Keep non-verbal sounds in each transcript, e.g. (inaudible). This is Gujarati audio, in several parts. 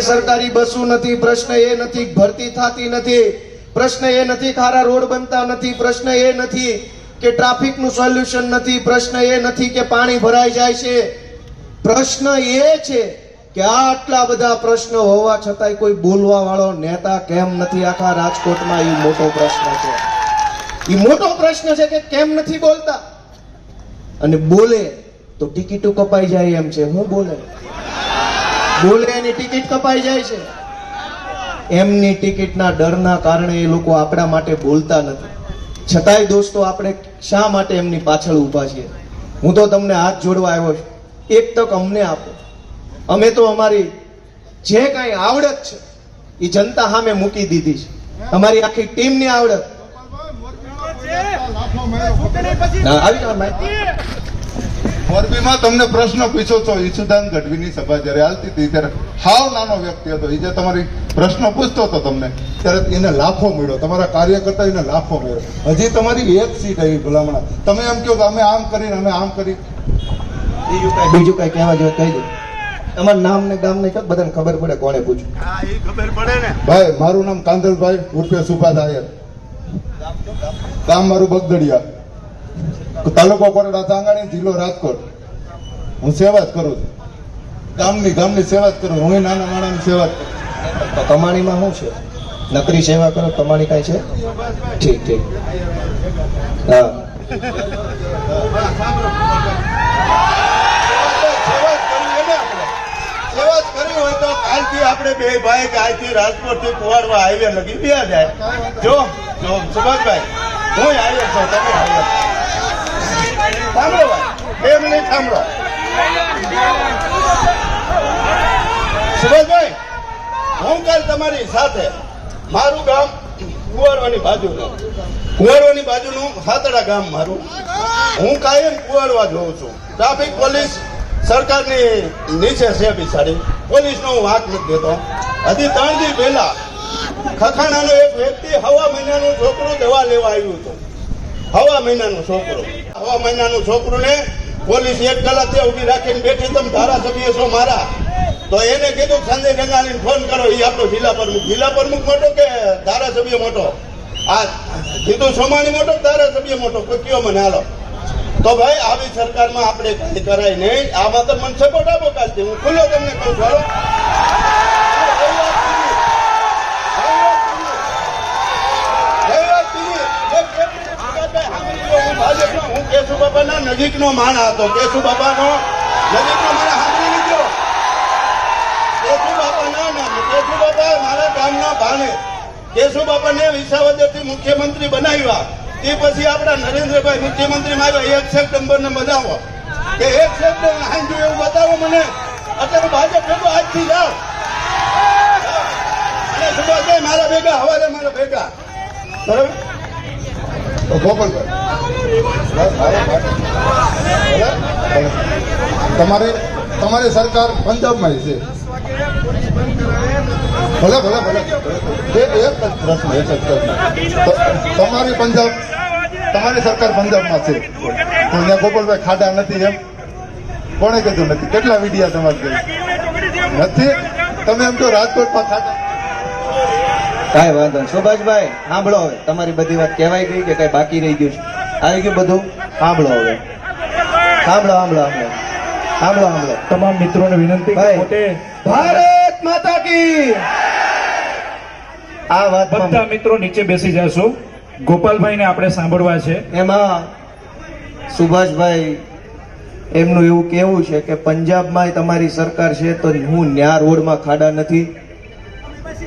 સરકારી બસો નથી, પ્રશ્ન એ નથી, ભરતી થતી નથી, પ્રશ્ન એ નથી ખારા રોડ બનતા નથી, પ્રશ્ન એ નથી કે ટ્રાફિકનું સોલ્યુશન નથી, પ્રશ્ન એ નથી કે પાણી ભરાઈ જાય છે. પ્રશ્ન એ છે કે આટલા બધા પ્રશ્ન હોવા છતાંય કોઈ બોલવા વાળો નેતા કેમ નથી આખા રાજકોટમાં? એ મોટો પ્રશ્ન છે. એ મોટો પ્રશ્ન છે કે કેમ નથી બોલતા? અને બોલે તો ટિકિટો કપાઈ જાય એમ છે. હું બોલે? બોલે એની ટિકિટ કપાઈ જાય છે. એમની ટિકિટના ડરના કારણે એ લોકો આપણા માટે બોલતા નથી. છતાંય દોસ્તો, આપણે શા માટે એમની પાછળ ઊભા છીએ? હું તો તમને હાથ જોડવા આવ્યો છું. એક તક અમને આપો. અમે તો અમારી જે કાંઈ આવડત છે, એ જનતા સામે મૂકી દીધી છે. અમારી આખી ટીમની આવડત. આવી ભાઈ. મોરબીમાં તમને પ્રશ્ન પૂછો છો ઈસુદાન ગઢવીની સભા જ્યારે હાલતી હતી ત્યારે હાવ નાનો વ્યક્તિ હતો. એ જે તમારી પ્રશ્ન પૂછતો હતો તમને ત્યારે એને લાફો મળ્યો. તમારા કાર્યકર્તા એને લાફો મળ્યો. હજી તમારી એક સીટ આવી ભલામણા. તમે એમ કહો કે અમે આમ કરીને અમે આમ કરી. બીજું કાંઈ બીજું કાંઈ કહેવા જેવું કહી દો અમારું નામ ને ગામ ને કહો બધાને ખબર પડે કોને પૂછ્યું. ખબર પડે ને. ભાઈ મારું નામ કાંદલભાઈ ઉર્ફે સુભાષ આયર. ગામ મારું બગદડિયા. તાલુકો કોરડા તાંગાણી જિલ્લો રાજકોટ. હું સેવા જ કરું છું. ગામની ગામની સેવા જ કરું હું નાના માણસની સેવા જ કરું તો કમાણીમાં શું છે? નકરી સેવા કરો કમાણી કાંઈ છે? ઠીક ઠીક. હા. આપણે. સેવા જ કરવી હોય તો કાલથી આપણે બે ભાઈ આજથી રાજકોટથી કુવાડવા હાઈવે લગી બે જાય. જો જો સુભાષભાઈ હું આવ્યો છું તમે આવ્યો. સાંભળો બે મિનિટ સાંભળો. સુભાષભાઈ, હું કાલ તમારી સાથે મારું ગામ કુવાડવાની બાજુનું કુવાડવાની બાજુનું સાતડા ગામ મારું. હું કાયમ કુવાડવા જોઉં છું. ટ્રાફિક પોલીસ સરકારની નીચે છે બિચારી. પોલીસનો હું વાંક નથી દેતો હજી ત્રણ દી પહેલા ખખાણાનો એક વ્યક્તિ હવા મહિનાનું છોકરું દવા લેવા આવ્યું હતું. હવા મહિનાનું છોકરો. હવા મહિનાનો છોકરોને પોલીસ એક કલાક ત્યાં ઊભી રાખીને બેઠી, તમે ધારાસભ્ય છો મારા. તો એને કીધું સંજય ગંગાણીને ફોન કરો એ આપણો જિલ્લા પ્રમુખ જિલ્લા પ્રમુખ મોટો કે ધારાસભ્ય મોટો? આ કીધું, સોમાણી મોટો ધારાસભ્ય મોટો? કોઈ કયો મને, હાલો. તો ભાઈ, આવી સરકારમાં આપણે કઈ કરાય નહીં. આમાં તો મને સપોર્ટ આપો કાલથી. હું ખુલ્લો તમને કહું છું કેશુ બાબાના નજીકનો માણસ હતો. કેશુ બાબાનો નજીકનો માણસ સાંભળી લીધો કેશુ બાપાના નામ. કેશુ બાબા મારા ગામના ભાણે કેશુ બાપાને વિસાવદરથી મુખ્યમંત્રી બનાવ્યા. તે પછી આપણા નરેન્દ્રભાઈ મુખ્યમંત્રી આવ્યા. એક સપ્ટેમ્બર ને બનાવો કે એક સપ્ટેમ્બર હાંજુ એવું બતાવો મને. અત્યારે ભાજપ ભેગો આજથી જાઉં અને સુભાષભાઈ, મારા ભેગા હવારે મારા ભેગા. બરાબર? તો તમારી તમારી સરકાર પંજાબમાં છે. ભલે ભલે ભલે. એક જ પ્રશ્ન, એક જ પ્રશ્ન. તમારી પંજાબ, તમારી સરકાર પંજાબમાં છે. ત્યાં ગોપાલભાઈ ખાડા નથી એમ. કોણે કીધું નથી? કેટલા વિડિયા તમારે નથી? તમે એમ તો રાજકોટમાં ખાડા. કાંઈ વાંધો સુભાષભાઈ, સાંભળો તમારી બધી વાત કહેવાય ગઈ કે કઈ બાકી રહી ગયું છે? આવી ગયું બધું? સાંભળો હવે. સાંભળો સાંભળો સાંભળો. સાંભળો સાંભળો. તમામ મિત્રોને વિનંતી. ભારત માતા કી! આ બધા વાતમાં મિત્રો નીચે બેસી જશો. ગોપાલભાઈને આપણે સાંભળવા છે. એમાં સુભાષભાઈ એમનું એવું કેવું છે કે પંજાબમાં તમારી સરકાર છે તો હું ન્યા રોડમાં ખાડા નથી.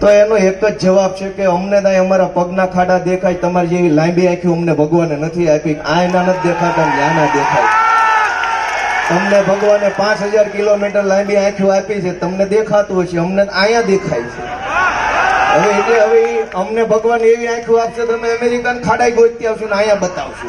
તો એનો એક જ જવાબ છે કે અમને ત્યાં અમારા પગના ખાડા દેખાય, તમારી જેવી લાંબી આંખી અમને ભગવાને નથી આપી આયના નથી દેખાતા ને દેખાય તમને ભગવાને પાંચ હજાર કિલોમીટર લાંબી આંખીઓ આપી છે, તમને દેખાતું હશે, અમને અહીંયા દેખાય છે હવે એટલે હવે અમને ભગવાન એવી આંખો આપશે, તમે અમેરિકન ખાડાઈ ગોતી આવશો ને અહીંયા બતાવશો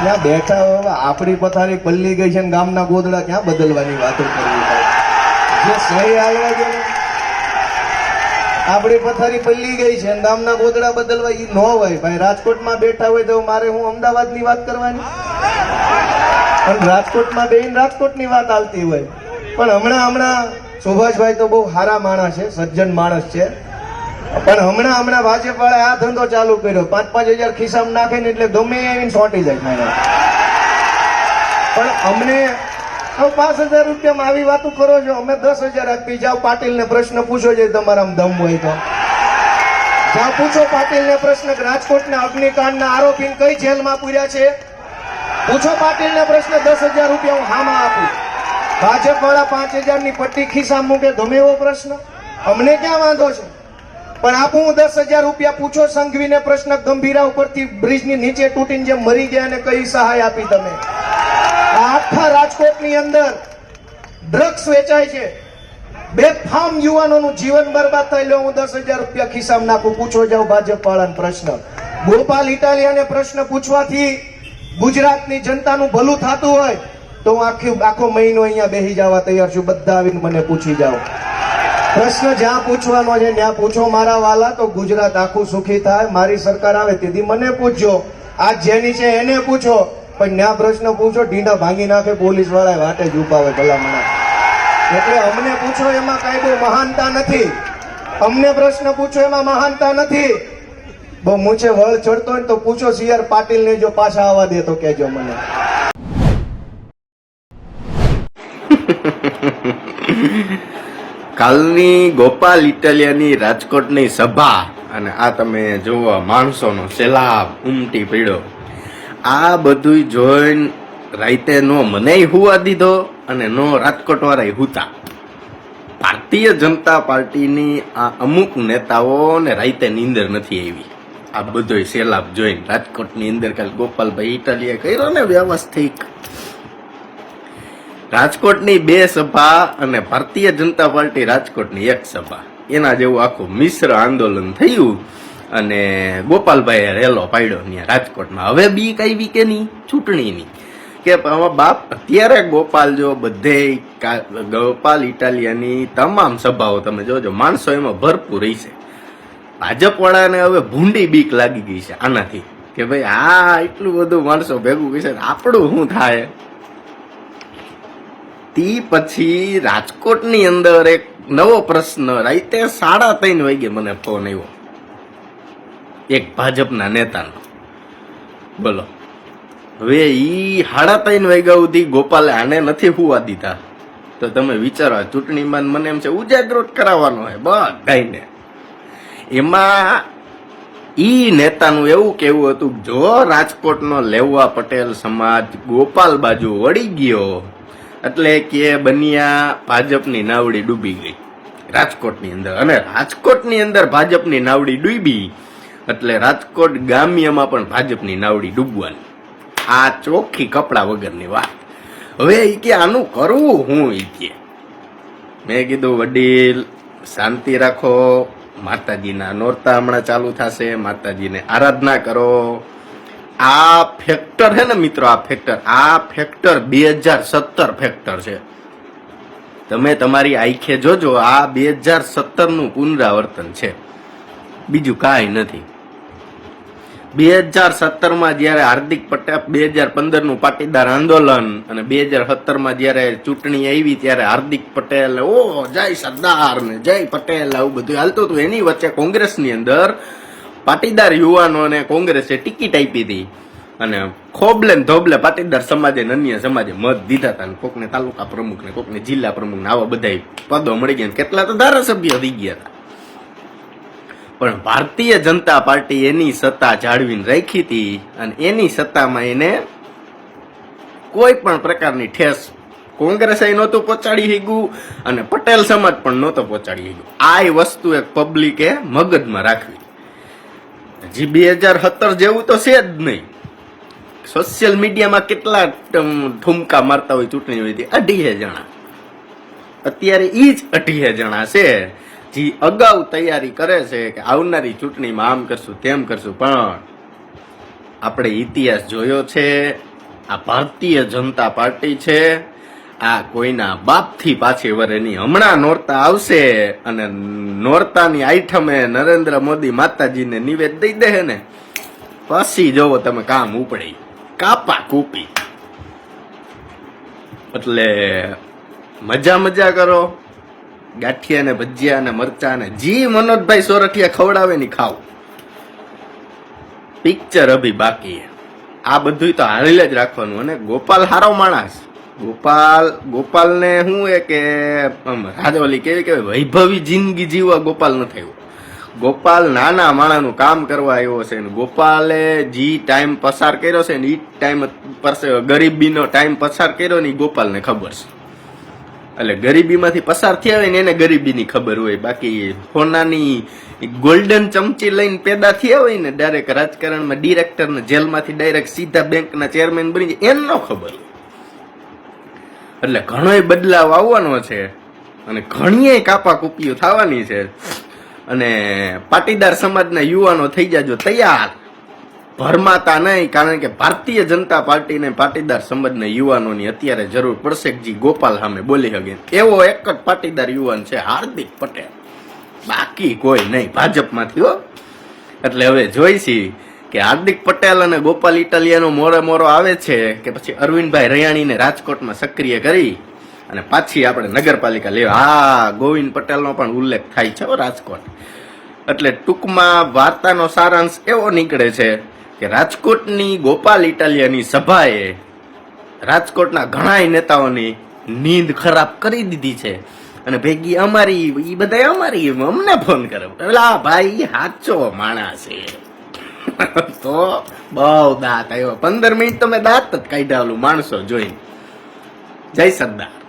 ત્યાં બેઠા હવે આપણી પથારી પલ્લી ગઈ છે ગામના ગોદડા ક્યાં બદલવાની વાતો કરવી? જે સહી હાલવા ને. આપણી પથારી પલ્લી ગઈ છે ગામના ગોદડા બદલવા ઈ ન હોય. ભાઈ, રાજકોટમાં બેઠા હોય તો મારે હું અમદાવાદની વાત કરવાની? પણ રાજકોટમાં બેહીને રાજકોટની વાત આવતી હોય. પણ હમણાં હમણાં, સુભાષભાઈ તો બહુ સારા માણસ છે, સજ્જન માણસ છે. પણ હમણાં હમણાં ભાજપ વાળા આ ધંધો ચાલુ કર્યો. પાંચ પાંચ હજાર ખિસ્સામાં નાખે ને એટલે ગમે આવીને સોંટી જાય. પણ અમને પાંચ હજાર રૂપિયામાં આવી વાતો કરો છો. અમે દસ હજાર આપી જાઓ પાટીલને પ્રશ્ન પૂછો છે તમારા દમ હોય તો. જ્યાં પૂછો પાટીલને પ્રશ્ન. રાજકોટના અગ્નિકાંડના આરોપીને કઈ જેલમાં પૂર્યા છે? પૂછો પાટીલને પ્રશ્ન. દસ હજાર રૂપિયા હું હામાં આપું. ભાજપ વાળા પાંચ હજારની પટ્ટી ખિસ્સા મૂકે ગમે એવો પ્રશ્ન? અમને ક્યાં વાંધો છે? પણ આપું હું દસ હજાર રૂપિયા પૂછો સંઘવીને પ્રશ્ન. ગંભીરા ઉપરથી બ્રિજની નીચે તૂટીને જેમ મરી ગયા અને કઈ સહાય આપી તમે? આખા રાજકોટની અંદર ડ્રગ્સ વેચાય છે. બેફામ યુવાનોનું જીવન બરબાદ થઈ લો હું દસ હજાર રૂપિયા ખિસ્સામાં નાખું, પૂછો જાવ ભાજપ વાળાને પ્રશ્ન. ગોપાલ ઇટાલિયાને પ્રશ્ન પૂછવાથી ગુજરાતની જનતાનું ભલું થતું હોય, તો હું આખી, આખો મહિનો અહીંયા બેસી જવા તૈયાર છું. બધા આવીને મને પૂછી જાઓ. પ્રશ્ન જ્યાં પૂછવાનો છે, ત્યાં પૂછો. મારા વાલા, તો ગુજરાત આખું સુખી થાય. મારી સરકાર આવે, તેથી મને પૂછજો. આ જેની છે, એને પૂછો. પણ ત્યાં પ્રશ્ન પૂછો, ઢીંડા ભાંગી નાખે પોલીસવાળા વાટે જ ઉપાવે ભલામણા. એટલે અમને પૂછો, એમાં કઈ બહુ મહાનતા નથી. અમને પ્રશ્ન પૂછો, એમાં મહાનતા નથી. બહુ મૂછે વળ ચડતો હોય તો પૂછો સીઆર પાટીલ ને જો પાછા આવવા દે તો કેજો મને. કાલની ગોપાલ ઇટાલિયાની રાજકોટની સભા, અને આ તમે જુઓ માણસોનો સેલાબ ઉમટી પડ્યો. આ બધું જોઈને રાઈતે નો મને હુવા દીધો અને નો રાજકોટ વાળા હુતા. ભારતીય જનતા પાર્ટીની આ અમુક નેતાઓને રાઈતે નીંદર નથી આવી. આ બધો સેલાબ જોઈને રાજકોટની અંદર કાલ ગોપાલભાઈ ઇટાલીએ કર્યો ને વ્યવસ્થિત. રાજકોટની બે સભા અને ભારતીય જનતા પાર્ટી રાજકોટની એક સભા. એના જેવું આખું મિશ્ર આંદોલન થયું. અને ગોપાલભાઈએ રેલો પાડ્યો ત્યાં રાજકોટમાં. હવે બી કઈ વી કે નહીં? ચૂંટણીની. કે બાપ, અત્યારે ગોપાલ જો બધે ગોપાલ ઇટાલિયાની તમામ સભાઓ તમે જોજો, માણસો એમાં ભરપૂર રહી છે. ભાજપ વાળાને હવે ભૂંડી બીક લાગી ગઈ છે આનાથી. કે ભાઈ, આ એટલું બધું માણસો ભેગું છે આપણું શું થાય? તી પછી રાજકોટની અંદર એક નવો પ્રશ્ન. રાતે સાડા ત્રણ વાગે મને ફોન આવ્યો. એક ભાજપના નેતાનો. બોલો. હવે ઈ હાડા ત્રણ વાગ્યા સુધી ગોપાલે આને નથી હુવા દીધા. તો તમે વિચારો ચૂંટણીમાં મને એમ છે ઉજાગૃત કરાવવાનો હોય બધાને એમાં ઈ નેતાનું એવું કેવું હતું જો રાજકોટનો લેવા પટેલ સમાજ ગોપાલ બાજુ વળી ગયો, એટલે કે બનિયા ભાજપની નાવડી ડૂબી ગઈ. રાજકોટની અંદર. અને રાજકોટની અંદર ભાજપની નાવડી ડૂબી એટલે રાજકોટ ગામ્યમાં પણ ભાજપની નાવડી ડૂબવાની. આ ચોખ્ખી કપડા વગરની વાત. હવે એ કે આનું કરવું હું ઈ કે? મેં કીધું, વડીલ, શાંતિ રાખો. માતાજીના નોરતા હમણાં ચાલુ થશે. માતાજીને આરાધના કરો. આ ફેક્ટર છે ને મિત્રો, આ ફેક્ટર. આ ફેક્ટર બે હજાર સત્તર ફેક્ટર છે. તમે તમારી આંખે જોજો, આ બે હજાર સત્તરનું પુનરાવર્તન છે. બીજું કાંઈ નથી. બે હજાર સત્તરમાં જ્યારે હાર્દિક પટેલ બે હજાર પંદરનું પાટીદાર આંદોલન અને બે હજાર સત્તરમાં જ્યારે ચૂંટણી આવી ત્યારે હાર્દિક પટેલ, ઓ, જય સરદાર ને જય પટેલ, આવું બધું હાલતું હતું. એની વચ્ચે કોંગ્રેસની અંદર પાટીદાર યુવાનોને કોંગ્રેસે ટિકિટ આપી હતી. અને ખોબલે ધોબલે પાટીદાર સમાજે અન્ય સમાજે મત દીધા હતા. કોકને તાલુકા પ્રમુખ ને કોકને જિલ્લા પ્રમુખ ને આવા બધા પદો મળી ગયા. કેટલા તો ધારાસભ્ય થઈ ગયા હતા. પણ ભારતીય જનતા પાર્ટી એની સત્તા જાળવીને રાખી હતી અને એની સત્તામાં એને કોઈ પણ પ્રકારની ઠેસ કોંગ્રેસે નહોતું પહોંચાડી શક્યું અને પટેલ સમાજ પણ નહોતો પહોંચાડી શક્યું આ વસ્તુ એક પબ્લિકે મગજમાં રાખવી. હજી બે હજાર સત્તર જેવું તો છે જ નહીં. સોશિયલ મીડિયામાં કેટલા ઠુમકા મારતા હોય ચૂંટણી હોય અઢીએ જણા. અત્યારે ઈ જ અઢીએ જણા છે. જે, અગાઉ તૈયારી કરે છે કે આવનારી ચૂંટણીમાં આમ કરશું, તેમ કરશું, પણ આપણે ઇતિહાસ જોયો છે, આ ભારતીય જનતા પાર્ટી છે, આ કોઈના બાપથી પાછી વરેની હમણાં નોરતા આવશે અને નોરતાની આઈઠમે નરેન્દ્ર મોદી માતાજીને નિવેદ દઈ દે ને. પછી જોવો તમે કામ ઉપડે, કાપા કૂપી. એટલે મજા મજા કરો. ગાંઠિયા ને ભજીયા ને મરચા ને જી મનોજભાઈ સોરઠિયા ખવડાવે ની ખાવ પિક્ચર અભી બાકી. આ બધું તો હારેલ જ રાખવાનું અને ગોપાલ હારો માણસ. ગોપાલ ગોપાલ ને શું એ કે રાજવલી કેવી કે વૈભવી જિંદગી જીવવા ગોપાલ ન થયું. ગોપાલ નાના માણાનું કામ કરવા આવ્યો છે ને ગોપાલે જી ટાઈમ પસાર કર્યો છે ને એ ટાઈમ ગરીબીનો ટાઈમ પસાર કર્યો ને એ ગોપાલને ખબર છે. એટલે ગરીબીમાંથી પસાર થયા હોય ને એને ગરીબીની ખબર હોય. બાકી સોનાની ગોલ્ડન ચમચી લઈને પેદા થયા હોય ને ડાયરેક્ટ રાજકારણમાં ડિરેક્ટરને જેલમાંથી ડાયરેક્ટ સીધા બેંકના ચેરમેન બની જાય એમ ન ખબર એટલે ઘણોય બદલાવ આવવાનો છે અને ઘણીય કાપા કૂપીઓ થવાની છે. અને પાટીદાર સમાજના યુવાનો થઈ જાજો તૈયાર. ભરમાતા નહીં, કારણ કે ભારતીય જનતા પાર્ટીને પાટીદાર સંબંધને યુવાનોની અત્યારે જરૂર પડશે. જી ગોપાલ સામે બોલી શકે એવો એક જ પાટીદાર યુવાન છે, હાર્દિક પટેલ. બાકી કોઈ નહીં, ભાજપમાંથી હો. એટલે હવે જોઈશી કે હાર્દિક પટેલ અને ગોપાલ ઇટાલિયાનો મોરે મોરો આવે છે કે પછી અરવિંદભાઈ રૈયાણીને રાજકોટમાં સક્રિય કરી અને પાછી આપણે નગરપાલિકા લેવા. હા, ગોવિંદ પટેલનો પણ ઉલ્લેખ થાય છે રાજકોટ. એટલે ટૂંકમાં વાર્તાનો સારાંશ એવો નીકળે છે કે રાજકોટની ગોપાલ ઇટાલિયાની સભાએ રાજકોટના ઘણાય નેતાઓની નીંદ ખરાબ કરી દીધી છે. અને ભેગી અમારી એ બધા અમારી, અમને ફોન કરે પેલા ભાઈ સાચો માણસ છે. (laughs) તો બહુ દાંત આવ્યો. પંદર મિનિટ તમે દાંત જ કાઢ્યા માણસો જોઈને. જય સરદાર.